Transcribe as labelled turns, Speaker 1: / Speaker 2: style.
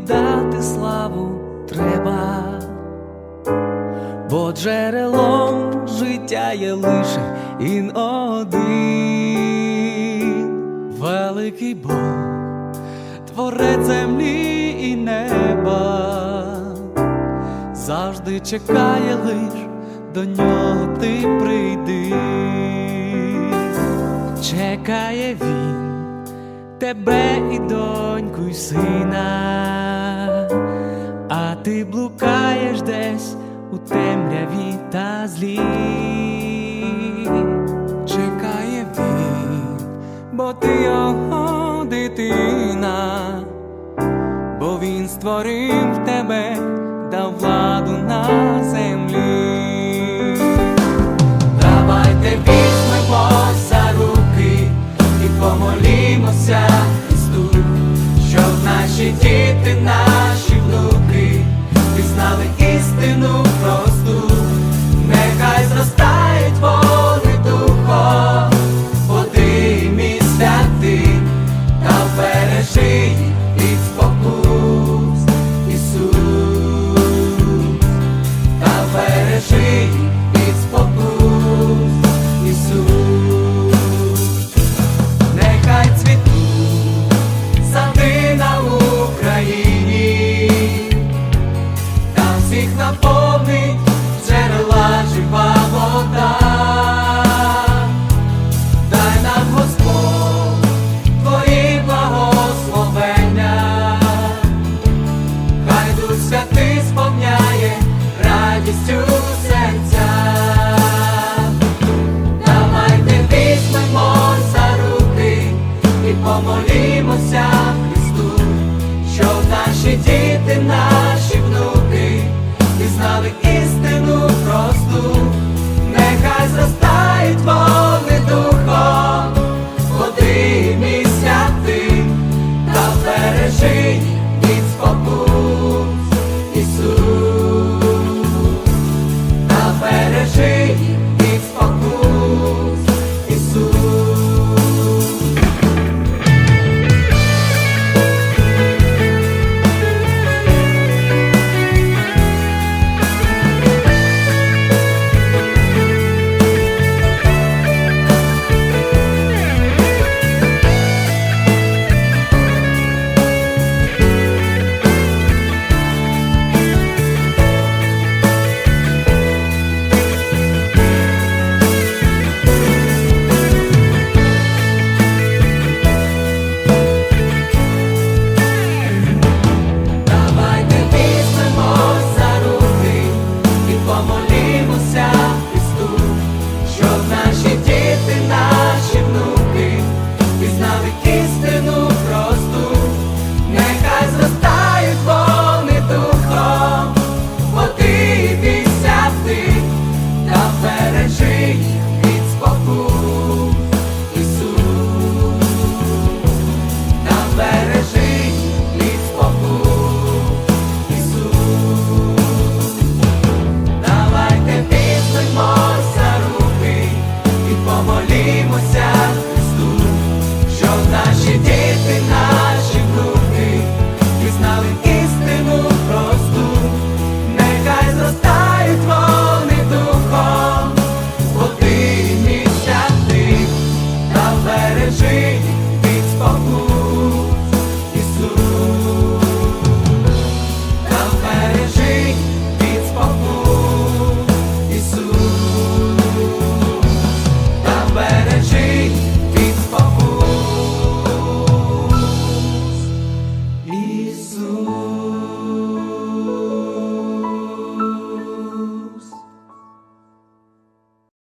Speaker 1: віддати славу треба, бо джерелом життя є лише він один, великий Бог, творець землі і неба, завжди чекає лиш до нього ти прийди, чекає він тебе і доньку, і сина, ти блукаєш десь у темряві та злі. Чекає він, бо ти його дитина, бо він створив тебе, дав владу на землі. Давайте візьмемо бережи помолімося Христу, щоб наші діти, наші внуки пізнали істину просту, нехай зростають вони духом, води святим та бережи від спокус Ісус, та бережи. let it.